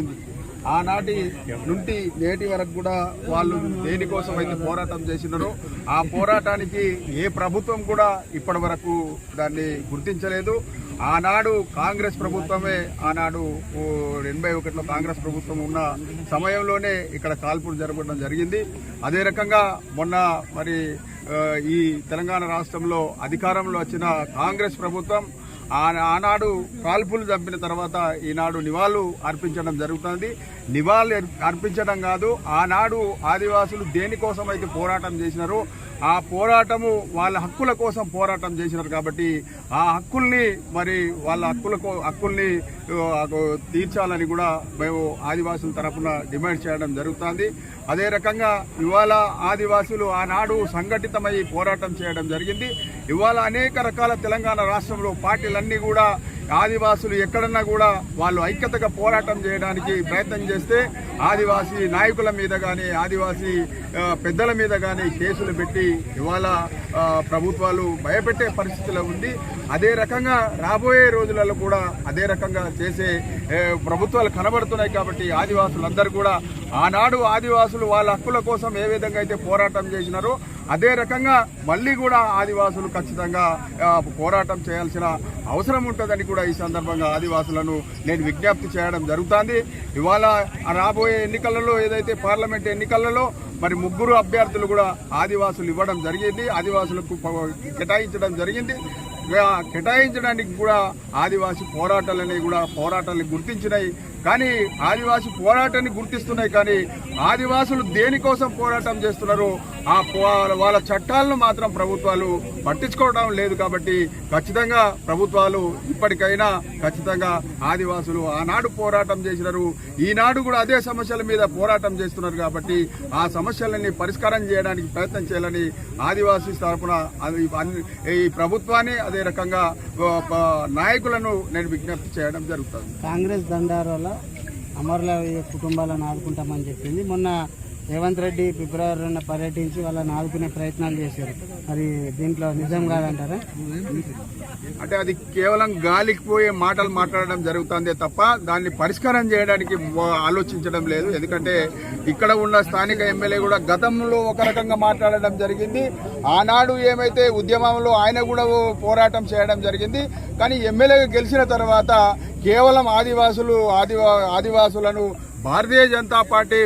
జరిగింది. ఆనాటి నుండి నేటి వరకు కూడా వాళ్ళు దేనికోసం అయితే పోరాటం చేసినారో ఆ పోరాటానికి ఏ ప్రభుత్వం కూడా ఇప్పటి వరకు దాన్ని గుర్తించలేదు. ఆనాడు కాంగ్రెస్ ప్రభుత్వమే ఆనాడు ఎనభై ఒకటిలో కాంగ్రెస్ ప్రభుత్వం ఉన్న సమయంలోనే ఇక్కడ కాల్పులు జరగడం జరిగింది. అదే రకంగా మొన్న మరి ఈ తెలంగాణ రాష్ట్రంలో అధికారంలో వచ్చిన కాంగ్రెస్ ప్రభుత్వం ఆనాడు కాల్పులు చంపిన తర్వాత ఈనాడు నివాళులు అర్పించడం జరుగుతుంది. నివాళులు అర్పించడం కాదు ఆనాడు ఆదివాసులు దేనికోసం అయితే పోరాటం చేసినారో ఆ పోరాటము వాళ్ళ హక్కుల కోసం పోరాటం చేసినారు కాబట్టి ఆ హక్కుల్ని మరి వాళ్ళ హక్కుల కో- హక్కుల్ని తీర్చాలని కూడా మేము ఆదివాసుల తరఫున డిమాండ్ చేయడం జరుగుతుంది. అదే రకంగా ఇవాళ ఆదివాసులు ఆనాడు సంఘటితమై పోరాటం చేయడం జరిగింది. ఇవాళ అనేక రకాల తెలంగాణ రాష్ట్రంలో పార్టీలన్నీ కూడా ఆదివాసులు ఎక్కడన్నా కూడా వాళ్ళు ఐక్యతగా పోరాటం చేయడానికి ప్రయత్నం చేస్తే ఆదివాసీ నాయకుల మీద కానీ ఆదివాసీ పెద్దల మీద కానీ కేసులు పెట్టి ఇవాళ ప్రభుత్వాలు భయపెట్టే పరిస్థితిలో ఉంది అదే రకంగా రాబోయే రోజులలో కూడా అదే రకంగా చేసే ప్రభుత్వాలు కనబడుతున్నాయి కాబట్టి ఆదివాసులందరూ కూడా ఆనాడు ఆదివాసులు వాళ్ళ హక్కుల కోసం ఏ విధంగా అయితే పోరాటం చేసినారో అదే రకంగా మళ్ళీ కూడా ఆదివాసులు ఖచ్చితంగా పోరాటం చేయాల్సిన అవసరం ఉంటుందని కూడా ఈ సందర్భంగా ఆదివాసులను నేను విజ్ఞప్తి చేయడం జరుగుతుంది. ఇవాళ రాబోయే ఎన్నికలలో ఏదైతే పార్లమెంట్ ఎన్నికలలో మరి ముగ్గురు అభ్యర్థులు కూడా ఆదివాసులు ఇవ్వడం జరిగింది. ఆదివాసులకు కేటాయించడం జరిగింది. కేటాయించడానికి కూడా ఆదివాసి పోరాటాలని కూడా పోరాటాలను గుర్తించినాయి. కానీ ఆదివాసి పోరాటాన్ని గుర్తిస్తున్నాయి కానీ ఆదివాసులు దేనికోసం పోరాటం చేస్తున్నారో ఆ వాళ్ళ చట్టాలను మాత్రం ప్రభుత్వాలు పట్టించుకోవడం లేదు కాబట్టి ఖచ్చితంగా ప్రభుత్వాలు ఇప్పటికైనా ఖచ్చితంగా ఆదివాసులు ఆనాడు పోరాటం చేసినారు. ఈనాడు కూడా అదే సమస్యల మీద పోరాటం చేస్తున్నారు కాబట్టి ఆ సమస్యలన్నీ పరిష్కారం చేయడానికి ప్రయత్నం చేయాలని ఆదివాసీ తరఫున అది ఈ ప్రభుత్వాన్ని అదే రకంగా నాయకులను నేను విజ్ఞప్తి చేయడం జరుగుతుంది. కాంగ్రెస్ దండారాల అమరుల కుటుంబాలను ఆదుకుంటామని చెప్పింది. మొన్న రేవంత్ రెడ్డి ఫిబ్రవరి రెండున పర్యటించి వాళ్ళని ఆదుకునే ప్రయత్నాలు చేశారు. మరి దీంట్లో నిజం కాదంటారా? అంటే అది కేవలం గాలికి పోయే మాటలు మాట్లాడడం జరుగుతుందే తప్ప దాన్ని పరిష్కారం చేయడానికి ఆలోచించడం లేదు. ఎందుకంటే ఇక్కడ ఉన్న స్థానిక ఎమ్మెల్యే కూడా గతంలో ఒక రకంగా మాట్లాడడం జరిగింది. ఆనాడు ఏమైతే ఉద్యమంలో ఆయన కూడా ఓ పోరాటం చేయడం జరిగింది. కానీ ఎమ్మెల్యేగా గెలిచిన తర్వాత కేవలం ఆదివాసులు ఆదివా ఆదివాసులను భారతీయ జనతా పార్టీ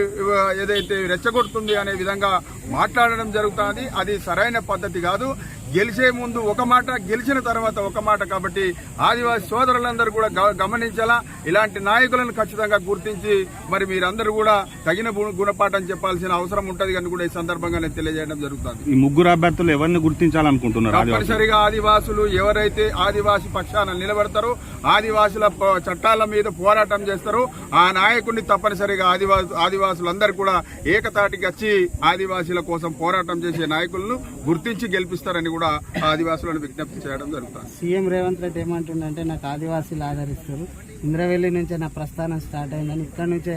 ఏదైతే రెచ్చగొడుతుంది అనే విధంగా మాట్లాడడం జరుగుతుంది అది సరైన పద్ధతి కాదు. గెలిచే ముందు ఒక మాట గెలిచిన తర్వాత ఒక మాట కాబట్టి ఆదివాసీ సోదరులందరూ కూడా గమనించాలా? ఇలాంటి నాయకులను ఖచ్చితంగా గుర్తించి మరి మీరందరూ కూడా తగిన గుణపాఠం చెప్పాల్సిన అవసరం ఉంటది అని కూడా ఈ సందర్భంగా నేను తెలియజేయడం జరుగుతుంది. ఈ ముగ్గురు అభ్యర్థులు ఎవరిని గుర్తించాలనుకుంటున్నారు తప్పనిసరిగా ఆదివాసులు ఎవరైతే ఆదివాసి పక్షాన నిలబడతారో ఆదివాసుల చట్టాల మీద పోరాటం చేస్తారో ఆ నాయకుడిని తప్పనిసరిగా ఆదివాసు ఆదివాసులందరూ కూడా ఏకతాటికి వచ్చి ఆదివాసుల కోసం పోరాటం చేసే నాయకులను గుర్తించి గెలిపిస్తారని కూడా ఆదివాసులను విజ్ఞప్తి చేయడం జరుగుతుంది. సీఎం రేవంత్ రెడ్డి ఏమంటుండంటే నాకు ఆదివాసీలు ఆదరిస్తారు. ఇంద్రవెల్లి నుంచే నా ప్రస్థానం స్టార్ట్ అయిందని ఇక్కడ నుంచే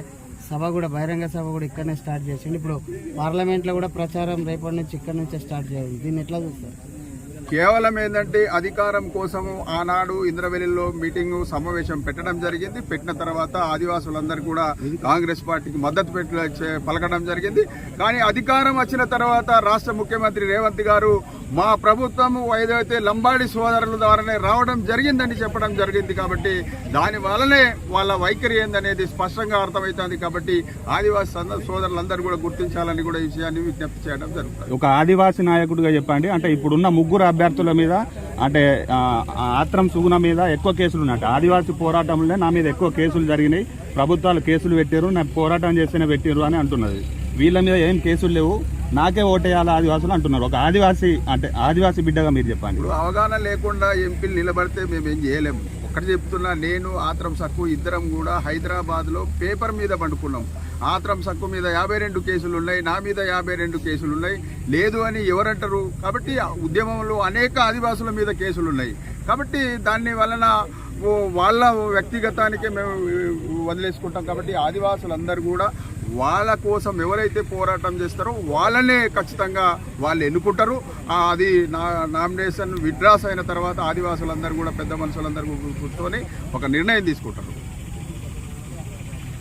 సభ కూడా బహిరంగ సభ కూడా ఇక్కడనే స్టార్ట్ చేసిండు. ఇప్పుడు పార్లమెంట్లో కూడా ప్రచారం రేపటి నుంచి ఇక్కడ నుంచే స్టార్ట్ చేయాలి. దీన్ని ఎట్లా చూస్తారు? కేవలం ఏంటంటే అధికారం కోసము ఆనాడు ఇంద్రవెల్లిలో మీటింగ్ సమావేశం పెట్టడం జరిగింది. పెట్టిన తర్వాత ఆదివాసులందరూ కూడా కాంగ్రెస్ పార్టీకి మద్దతు పెట్టి పలకడం జరిగింది. కానీ అధికారం వచ్చిన తర్వాత రాష్ట్ర ముఖ్యమంత్రి రేవంత్ గారు మా ప్రభుత్వం ఏదైతే లంబాడి సోదరుల ద్వారానే రావడం జరిగిందని చెప్పడం జరిగింది కాబట్టి దాని వల్లనే వాళ్ళ వైఖరి ఏందనేది స్పష్టంగా అర్థమవుతుంది కాబట్టి ఆదివాసి సోదరులందరూ కూడా గుర్తించాలని కూడా ఈ విషయాన్ని విజ్ఞప్తి చేయడం జరుగుతుంది. ఒక ఆదివాసి నాయకుడిగా చెప్పండి. అంటే ఇప్పుడున్న ముగ్గురు అభ్యర్థుల మీద అంటే ఆత్రం సుగుణ మీద ఎక్కువ కేసులు ఉన్నట్టు. ఆదివాసీ పోరాటంలో నా మీద ఎక్కువ కేసులు జరిగినాయి. ప్రభుత్వాలు కేసులు పెట్టారు నా పోరాటం చేస్తేనే పెట్టారు అని అంటున్నది. వీళ్ళ మీద ఏం కేసులు లేవు. నాకే ఓటేయాలి ఆదివాసులు అంటున్నారు. ఒక ఆదివాసీ అంటే ఆదివాసీ బిడ్డగా మీరు చెప్పండి. ఇప్పుడు అవగాహన లేకుండా ఎంపీలు నిలబడితే మేము ఏం చేయలేము. ఒకటి చెప్తున్నా నేను ఆత్రం సక్కు ఇద్దరం కూడా హైదరాబాద్లో పేపర్ మీద పండుకున్నాం. ఆత్రం సక్కు మీద యాభై రెండు కేసులు ఉన్నాయి నా మీద యాభై రెండు కేసులు ఉన్నాయి. లేదు అని ఎవరంటారు? కాబట్టి ఉద్యమంలో అనేక ఆదివాసుల మీద కేసులు ఉన్నాయి. కాబట్టి దాన్ని వలన వాళ్ళ వ్యక్తిగతానికే మేము వదిలేసుకుంటాం. కాబట్టి ఆదివాసులందరూ కూడా వాళ్ళ కోసం ఎవరైతే పోరాటం చేస్తారో వాళ్ళనే ఖచ్చితంగా వాళ్ళు ఎన్నుకుంటారు. అది నా నామినేషన్ విడ్రాస్ అయిన తర్వాత ఆదివాసులందరూ కూడా పెద్ద మనుషులందరూ కూర్చొని ఒక నిర్ణయం తీసుకుంటారు.